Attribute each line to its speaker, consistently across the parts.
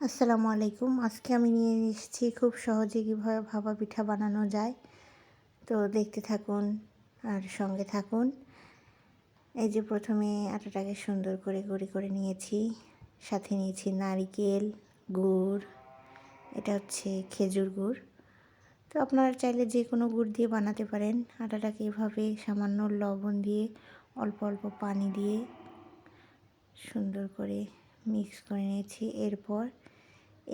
Speaker 1: আসসালামু আলাইকুম। আজকে আমি নিয়ে এসেছি খুব সহজে কীভাবে ভাপা পিঠা বানানো যায়। তো দেখতে থাকুন আর সঙ্গে থাকুন। এই যে প্রথমে আটাটাকে সুন্দর করে গুঁড়ি করে নিয়েছি। সাথে নিয়েছি নারিকেল গুড়। এটা হচ্ছে খেজুর গুড়। তো আপনারা চাইলে যে কোনো গুড় দিয়ে বানাতে পারেন। আটাটাকে এভাবে সামান্য লবণ দিয়ে, অল্প অল্প পানি দিয়ে সুন্দর করে মিক্স করে নিয়েছি। এরপর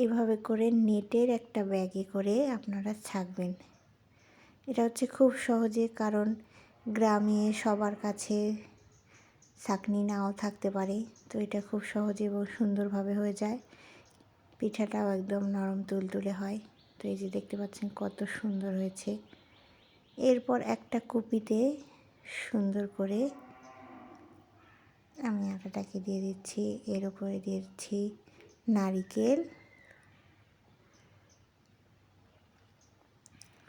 Speaker 1: এভাবে করে নেটের একটা ব্যাগে করে আপনারা ছাকবেন। এটা হচ্ছে খুব সহজে কারণ গ্রামে সবার কাছে ছাকনি নাও থাকতে পারে, তো এটা খুব সহজে এবং সুন্দরভাবে হয়ে যায়। পিঠাটাও একদম নরম তুলতুলে হয়, তো এই যে দেখতে পাচ্ছেন কত সুন্দর হয়েছে। এরপর একটা কুপিতে সুন্দর করে আমি আটাটাকে দিয়ে দিচ্ছি, এর উপরে দিচ্ছি নারিকেল।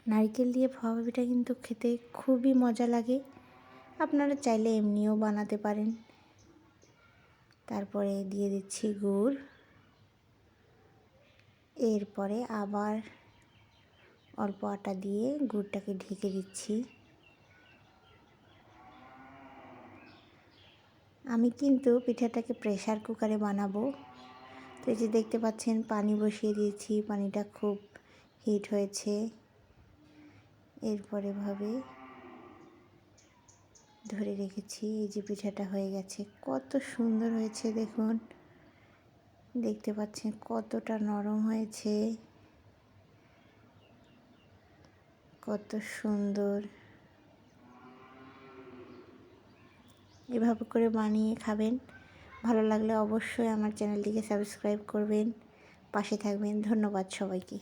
Speaker 1: নারকেল দিয়ে ভাপা কিন্তু খেতে খুবই মজা লাগে। আপনারা চাইলে এমনিও বানাতে পারেন। তারপরে দিয়ে দিচ্ছি গুড়। এরপরে আবার অল্প আটা দিয়ে গুড়টাকে ঢেকে দিচ্ছি। আমি কিন্তু পিঠাটাকে প্রেশার কুকারে বানাবো। তো এই যে দেখতে পাচ্ছেন, পানি বসিয়ে দিয়েছি, পানিটা খুব হিট হয়েছে। এরপরে ভাবে ধরে রেখেছি, এই যে পিঠাটা হয়ে গেছে। কত সুন্দর হয়েছে দেখুন। দেখতে পাচ্ছেন কতটা নরম হয়েছে। কত সুন্দর। এভাবে করে বানিয়ে খাবেন। ভালো লাগলে অবশ্যই আমার চ্যানেলটিকে সাবস্ক্রাইব করবেন। পাশে থাকবেন। ধন্যবাদ সবাইকে।